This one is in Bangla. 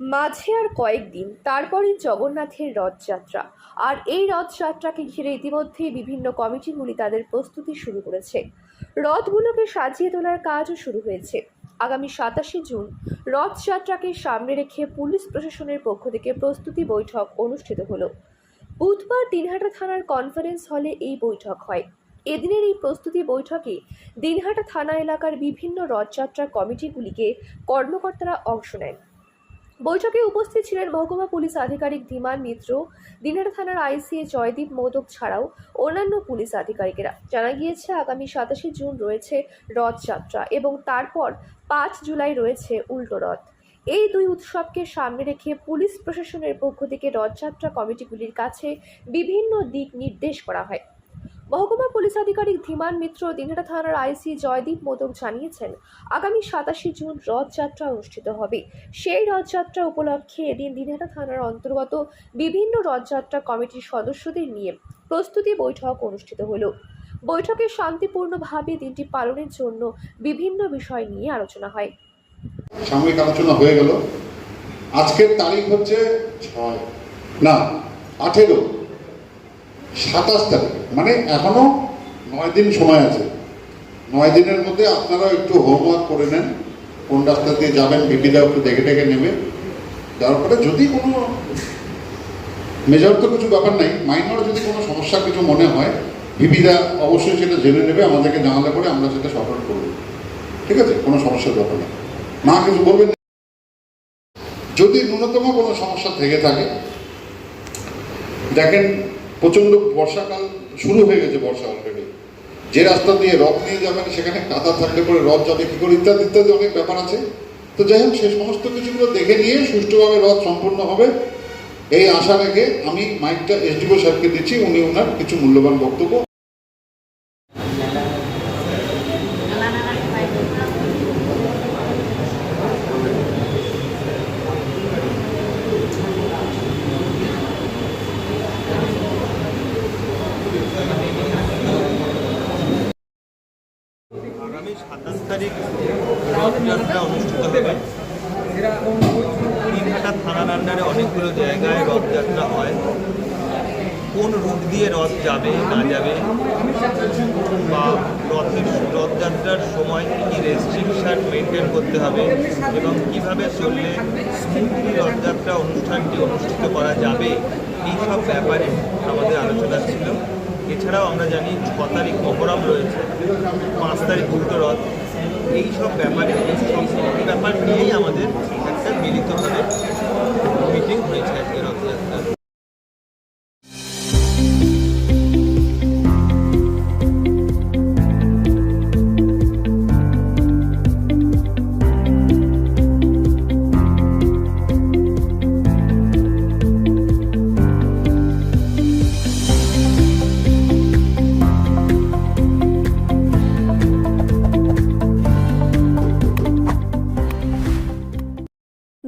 মাঝে আর কয়েকদিন তারপরই জগন্নাথের রথযাত্রা। আর এই রথযাত্রাকে ঘিরে ইতিমধ্যেই বিভিন্ন কমিটিগুলি তাদের প্রস্তুতি শুরু করেছে। রথগুলোকে সাজিয়ে তোলার কাজও শুরু হয়েছে। আগামী সাতাশে জুন রথযাত্রাকে সামনে রেখে পুলিশ প্রশাসনের পক্ষ থেকে প্রস্তুতি বৈঠক অনুষ্ঠিত হলো। বুধবার দিনহাটা থানার কনফারেন্স হলে এই বৈঠক হয়। এদিনের এই প্রস্তুতি বৈঠকে দিনহাটা থানা এলাকার বিভিন্ন রথযাত্রা কমিটিগুলিকে কর্মকর্তারা অংশ নেন। বৈঠকে উপস্থিত ছিলেন মহকুমা পুলিশ আধিকারিক ধীমান মিত্র দিনহাটা থানার আইসিএ জয়দীপ মোদক ছাড়াও অন্যান্য পুলিশ আধিকারিকেরা। জানা গিয়েছে, আগামী সাতাশে জুন রয়েছে রথযাত্রা এবং তারপর পাঁচ জুলাই রয়েছে উল্টো রথ। এই দুই উৎসবকে সামনে রেখে পুলিশ প্রশাসনের পক্ষ থেকে রথযাত্রা কমিটিগুলির কাছে বিভিন্ন দিক নির্দেশ করা হয়। মহকুমা পুলিশ আধিকারিক ধীমান মিত্র দিনহাটা থানার আইসি জয়দীপ মোদক জানিয়েছেন, আগামী সাতাশে জুন রথযাত্রা অনুষ্ঠিত হবে। সেই রথযাত্রা উপলক্ষে এদিন দিনহাটা থানার অন্তর্গত বিভিন্ন রথযাত্রা কমিটির সদস্যদের নিয়ে প্রস্তুতি বৈঠক অনুষ্ঠিত হলো। বৈঠকে শান্তিপূর্ণভাবে দিনটি পালনের জন্য বিভিন্ন বিষয় নিয়ে আলোচনা হয়। সাময়িক আলোচনা হয়ে গেল। আজকের তারিখ হচ্ছে ছয়, না, আঠেরো। সাতাশ তারিখ। মানে এখনও নয় দিন সময় আছে। নয় দিনের মধ্যে আপনারাও একটু হোমওয়ার্ক করে নেন। কোন রাস্তা দিয়ে যাবেন বিপিদা একটু দেখে দেখে নেবে। যাওয়ার পরে যদি কোনো মেজর তো কিছু ব্যাপার নাই মাইনর যদি কোনো সমস্যা কিছু মনে হয় বিপিদা অবশ্যই সেটা জেনে নেবে, আমাদেরকে জানালে পরে আমরা সেটা সফল করব। ঠিক আছে? কোনো সমস্যার ব্যাপার নেই। মা কিছু বলবেন? যদি ন্যূনতম কোনো সমস্যা থেকে থাকে, দেখেন প্রচণ্ড বর্ষাকাল শুরু হয়ে গেছে বর্ষা অলরেডি যে রাস্তা দিয়ে রথ নিয়ে যাবেন, সেখানে কাদা থাকলে পরে রথ যাবে কী করে, ইত্যাদি ইত্যাদি অনেক ব্যাপার আছে। তো যাই হোক, সে সমস্ত কিছুগুলো দেখে নিয়ে সুষ্ঠুভাবে রথ সম্পূর্ণ হবে। এই আশা রেখে আমি মাইকটা এসডিও স্যারকে দিচ্ছি, উনি ওনার কিছু মূল্যবান বক্তব্য আগামী সাতাশ তারিখ রথযাত্রা অনুষ্ঠিত হবে দিনহাটা থানার আন্ডারে অনেকগুলো জায়গায় রথযাত্রা হয়। কোন রুট দিয়ে রথ যাবে, না যাবে, বা রথের রথযাত্রার সময় কী কী রেস্ট্রিকশান মেনটেন করতে হবে এবং কীভাবে চললে স্মুথলি রথযাত্রা অনুষ্ঠানটি অনুষ্ঠিত করা যাবে এই সব ব্যাপারে আমাদের আলোচনা ছিল। এছাড়াও আমরা জানি ছ তারিখ মহরম রয়েছে, পাঁচ তারিখ রথ। এই সব ব্যাপারে, এই ব্যাপার নিয়েই আমাদের একটা মিলিতভাবে মিটিং হয়েছে আজকে রথযাত্রা